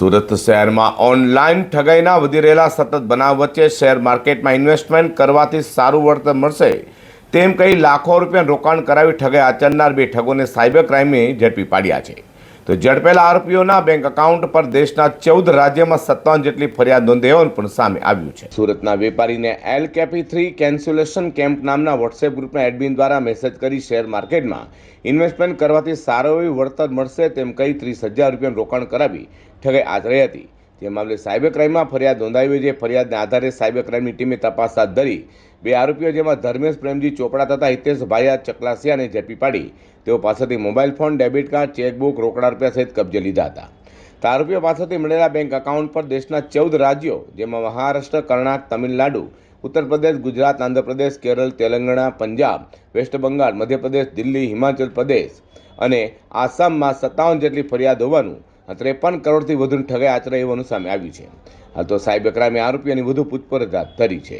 સુરત શહેરમાં ઓનલાઈન ઠગાઈના વધી રહેલા સતત બનાવ વચ્ચે શેર માર્કેટમાં ઇન્વેસ્ટમેન્ટ કરવાથી સારું વળતર મળશે. તેમ કહી લાખો રૂપિયા રોકાણ કરાવી ઠગાઈ આચરનાર બે ઠગોને સાયબર ક્રાઇમે ઝડપી પાડ્યા છે. તો ઝડપેલા આરોપીઓના બેંક એકાઉન્ટ પર દેશના ચૌદ રાજ્યમાં સત્તાવન જેટલી ફરિયાદ નોંધાવવાનું પણ સામે આવ્યું છે. સુરતના વેપારીને L KP three consultation camp નામના વોટ્સએપ ગ્રુપના એડમિન દ્વારા મેસેજ કરી શેર માર્કેટમાં ઇન્વેસ્ટમેન્ટ કરવાથી સારો એવી વળતર મળશે તેમ કહી ત્રીસ હજાર રૂપિયાનું રોકાણ કરાવી ઠગાઈ આચરી હતી. જે મામલે સાયબર ક્રાઇમમાં ફરિયાદ નોંધાવી છે. ફરિયાદને આધારે સાયબર ક્રાઇમની ટીમે તપાસ હાથ ધરી. બે આરોપીઓ જેમાં ધર્મેશ પ્રેમજી ચોપડા તથા હિતેશ ભાયા ચકલાસિયાને ઝડપી પાડી. તેઓ પાસેથી mobile phone, debit card, chequebook, રોકડા રૂપિયા સહિત કબજે લીધા હતા. આરોપીઓ પાસેથી મળેલા બેંક એકાઉન્ટ પર દેશના ચૌદ રાજ્યો, જેમાં મહારાષ્ટ્ર, કર્ણાટક, તમિલનાડુ, ઉત્તર પ્રદેશ, ગુજરાત આંધ્રપ્રદેશ કેરળ, તેલંગાણા, પંજાબ, વેસ્ટ બંગાળ મધ્યપ્રદેશ દિલ્હી, હિમાચલ પ્રદેશ અને આસામમાં સત્તાવન જેટલી ફરિયાદ હોવાનું ત્રેપન કરોડથી વધુ ઠગાઈ આચરાઈ હોવાનું સામે આવ્યું છે. હાલ તો સાયબર ક્રાઇમે આરોપીઓની વધુ પૂછપરછ હાથ ધરી છે.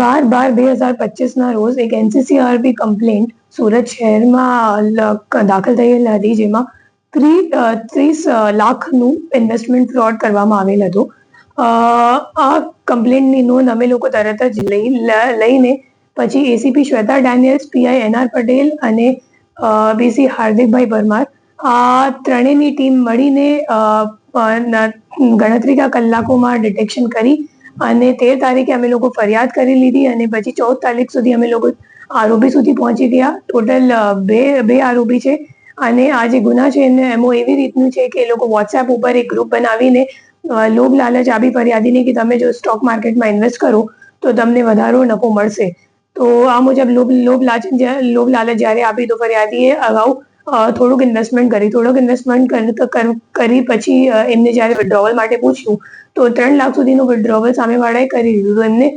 બાર બાર બે હજાર પચીસના રોજ એક એનસીસીઆરબી કમ્પ્લેન્ટ સુરત શહેરમાં દાખલ થયેલ હતી, જેમાં ત્રી ત્રીસ લાખનું ઇન્વેસ્ટમેન્ટ ફ્રોડ કરવામાં આવેલ હતું. આ કમ્પ્લેન્ટની નોંધ અમે લોકો તરત જ લઈ લઈને પછી ACP Shweta Daniels PI NR Patel અને બીસી હાર્દિકભાઈ પરમાર આ ત્રણેયની ટીમ મળીને ગણતરી કલાકોમાં ડિટેક્શન કરી અને તેર તારીખે અમે લોકો ફરિયાદ કરી લીધી અને પછી ચૌદ તારીખ સુધી અમે લોકો આરોપી સુધી પહોંચી ગયા. ટોટલ બે બે આરોપી છે અને આ જે ગુના છે એને એમો એવી રીતનું છે કે એ લોકો વોટ્સએપ ઉપર એક ગ્રુપ બનાવીને લોભ લાલચ આપી ફરિયાદીને કે તમે જો સ્ટોક માર્કેટમાં ઇન્વેસ્ટ કરો તો તમને વધારો નફો મળશે. તો આ મુજબ લોભ લોભ લાલચ લોભ લાલચ જ્યારે આપી તો ફરિયાદીએ અગાઉ થોડુંક ઇન્વેસ્ટમેન્ટ કરી, થોડુંક ઇન્વેસ્ટમેન્ટ કરી પછી એમને જ્યારે વિડ્રોવલ માટે પૂછ્યું, તો ત્રણ લાખ સુધીનું વિડ્રોવલ સામેવાળાએ કરી દીધું. તો એમને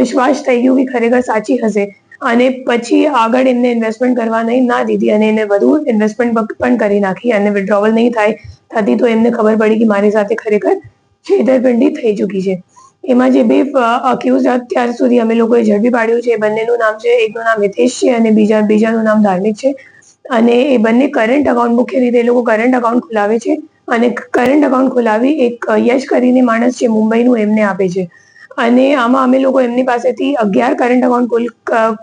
વિશ્વાસ થઈ ગયો કે ખરેખર સાચી હશે. અને પછી આગળ એમને ઇન્વેસ્ટમેન્ટ કરવા નહીં, ના દીધી અને એને વધુ ઇન્વેસ્ટમેન્ટ પણ કરી નાખી અને વિડ્રોવલ નહીં થાય, થતી તો એમને ખબર પડી કે મારી સાથે ખરેખર છેતરપિંડી થઈ ચૂકી છે. એમાં જે બે અક્યુઝ અત્યાર સુધી અમે લોકોએ ઝડપી પાડ્યું છે. બંનેનું નામ છે, એકનું નામ હિતેશ છે અને બીજા, બીજાનું નામ ધાર્મિક છે. અને એ બંને કરંટ અકાઉન્ટ મુખ્ય રીતે એ લોકો કરંટ અકાઉન્ટ ખોલાવે છે અને કરંટ અકાઉન્ટ ખોલાવી એક યશ કરીને માણસ છે મુંબઈનું એમને આપે છે. અને આમાં અમે લોકો એમની પાસેથી અગિયાર કરંટ અકાઉન્ટ કુલ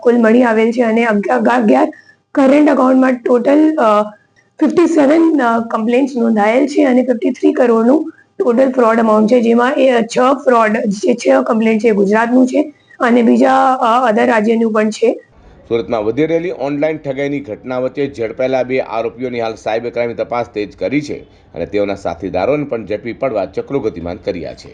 કુલ મળી આવેલ છે અને અગિયાર કરંટ અકાઉન્ટમાં ટોટલ ફિફ્ટી સેવન કમ્પ્લેન્ટ્સ નોંધાયેલ છે અને ફિફ્ટી થ્રી કરોડનું ટોટલ ફ્રોડ અમાઉન્ટ છે. જેમાં એ છ ફ્રોડ જે છ કમ્પ્લેન્ટ છે ગુજરાતનું છે અને બીજા અધર રાજ્યનું પણ છે. સુરતમાં વધી રહેલી ઓનલાઈન ઠગાઈની ઘટના વચ્ચે ઝડપાયેલા બે આરોપીઓની હાલ સાયબર ક્રાઇમ તપાસ તેજ કરી છે અને તેઓના સાથીદારોને પણ ઝડપી પડવા ચક્રો ગતિમાન કર્યા છે.